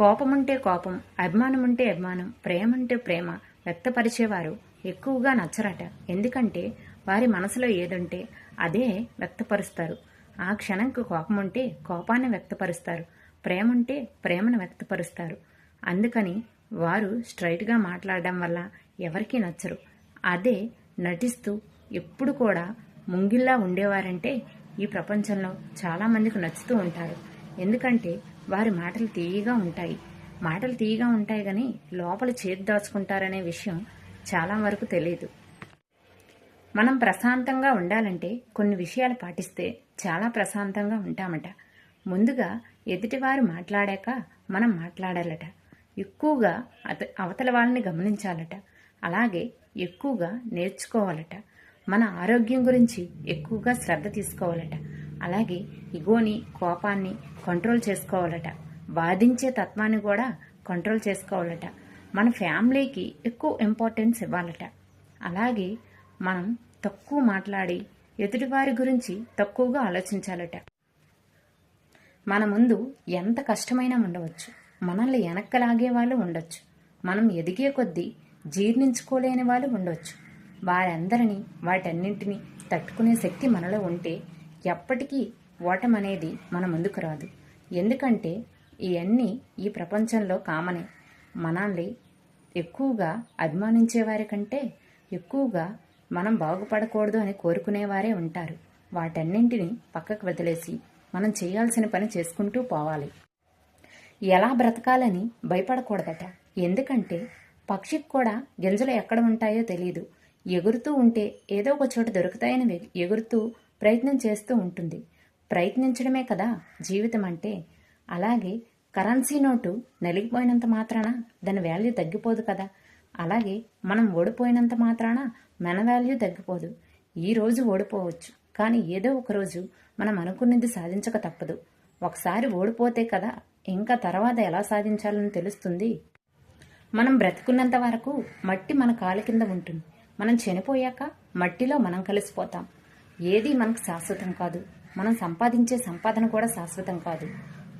కోపం ఉంటే కోపం అభిమానం ఉంటే అభిమానం ప్రేమ ఉంటే ప్రేమ వ్యక్తపరిచేవారు ఎక్కువగా నచ్చరట. ఎందుకంటే వారి మనసులో ఏదుంటే అదే వ్యక్తపరుస్తారు. ఆ క్షణంకు కోపం ఉంటే కోపాన్ని వ్యక్తపరుస్తారు. ప్రేమ ఉంటే ప్రేమను వ్యక్తపరుస్తారు. అందుకని వారు స్ట్రైట్గా మాట్లాడడం వల్ల ఎవరికీ నచ్చరు. అదే నటిస్తూ ఎప్పుడు కూడా ముంగిల్లా ఉండేవారంటే ఈ ప్రపంచంలో చాలామందికి నచ్చుతూ ఉంటారు. ఎందుకంటే వారి మాటలు తీయగా ఉంటాయి. మాటలు తీయగా ఉంటాయి కానీ లోపల చేతి దాచుకుంటారనే విషయం చాలా వరకు తెలియదు. మనం ప్రశాంతంగా ఉండాలంటే కొన్ని విషయాలు పాటిస్తే చాలా ప్రశాంతంగా ఉంటామట. ముందుగా ఎదుటివారు మాట్లాడాక మనం మాట్లాడాలట. ఎక్కువగా అత అవతల వాళ్ళని గమనించాలట. అలాగే ఎక్కువగా నేర్చుకోవాలట. మన ఆరోగ్యం గురించి ఎక్కువగా శ్రద్ధ తీసుకోవాలట. అలాగే ఇగోని కోపాన్ని కంట్రోల్ చేసుకోవాలట. వాదించే తత్వాన్ని కూడా కంట్రోల్ చేసుకోవాలట. మన ఫ్యామిలీకి ఎక్కువ ఇంపార్టెన్స్ ఇవ్వాలట. అలాగే మనం తక్కువ మాట్లాడి ఎదుటివారి గురించి తక్కువగా ఆలోచించాలట. మన ముందు ఎంత కష్టమైనా ఉండవచ్చు. మనల్ని వెనక్కలాగే వాళ్ళు ఉండొచ్చు. మనం ఎదిగే కొద్దీ జీర్ణించుకోలేని వాళ్ళు ఉండొచ్చు. వారందరినీ వాటన్నింటినీ తట్టుకునే శక్తి మనలో ఉంటే ఎప్పటికీ ఓటం అనేది మన ముందుకు రాదు. ఎందుకంటే ఇవన్నీ ఈ ప్రపంచంలో కామనే. మనల్ని ఎక్కువగా అభిమానించేవారి కంటే ఎక్కువగా మనం బాగుపడకూడదు అని కోరుకునేవారే ఉంటారు. వాటన్నింటినీ పక్కకు వదిలేసి మనం చేయాల్సిన పని చేసుకుంటూ పోవాలి. ఎలా బ్రతకాలని భయపడకూడదట. ఎందుకంటే పక్షికి కూడా గింజలు ఎక్కడ ఉంటాయో తెలియదు ఎగురుతూ ఉంటే ఏదో ఒక చోట దొరుకుతాయని ఎగురుతూ ప్రయత్నం చేస్తూ ఉంటుంది. ప్రయత్నించడమే కదా జీవితం అంటే. అలాగే కరెన్సీ నోటు నలిగిపోయినంత మాత్రాన దాని వాల్యూ తగ్గిపోదు కదా. అలాగే మనం ఓడిపోయినంత మాత్రాన మన వాల్యూ తగ్గిపోదు. ఈ రోజు ఓడిపోవచ్చు. కానీ ఏదో ఒకరోజు మనం అనుకున్నది సాధించక తప్పదు. ఒకసారి ఓడిపోతే కదా ఇంకా తర్వాత ఎలా సాధించాలని తెలుస్తుంది? మనం బ్రతుకున్నంత వరకు మట్టి మన కాలి కింద ఉంటుంది. మనం చనిపోయాక మట్టిలో మనం కలిసిపోతాం. ఏది మనకు శాశ్వతం కాదు. మనం సంపాదించే సంపాదన కూడా శాశ్వతం కాదు.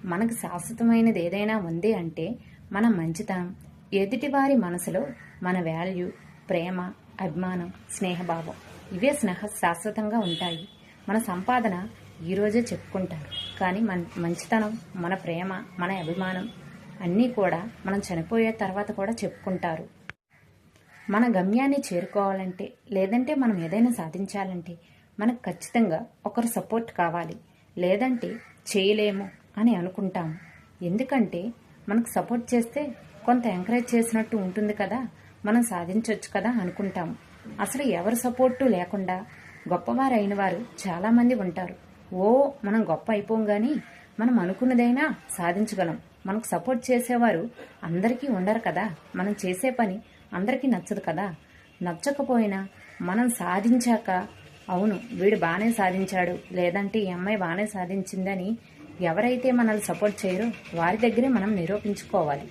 మనకు శాశ్వతమైనది ఏదైనా ఉంది అంటే మన మంచితనం ఎదుటివారి మనసులో మన వాల్యూ ప్రేమ అభిమానం స్నేహభావం ఇవే స్నేహ శాశ్వతంగా ఉంటాయి. మన సంపాదన ఈరోజే చెప్పుకుంటారు. కానీ మన మంచితనం మన ప్రేమ మన అభిమానం అన్నీ కూడా మనం చనిపోయే తర్వాత కూడా చెప్పుకుంటారు. మన గమ్యాన్ని చేరుకోవాలంటే లేదంటే మనం ఏదైనా సాధించాలంటే మనకు ఖచ్చితంగా ఒకరు సపోర్ట్ కావాలి. లేదంటే చేయలేము అని అనుకుంటాము. ఎందుకంటే మనకు సపోర్ట్ చేస్తే కొంత ఎంకరేజ్ చేసినట్టు ఉంటుంది కదా మనం సాధించవచ్చు కదా అనుకుంటాము. అసలు ఎవరి సపోర్టు లేకుండా గొప్పవారు అయిన వారు చాలామంది ఉంటారు. ఓ మనం గొప్ప అయిపోం కానీ మనం అనుకున్నదైనా సాధించగలం. మనకు సపోర్ట్ చేసేవారు అందరికీ ఉండరు కదా. మనం చేసే పని అందరికీ నచ్చదు కదా. నచ్చకపోయినా మనం సాధించాక అవును వీడు బాగానే సాధించాడు. లేదంటే ఈ అమ్మాయి బాగానే సాధించిందని ఎవరైతే మనల్ని సపోర్ట్ చేయరో వారి దగ్గరే మనం నిరూపించుకోవాలి.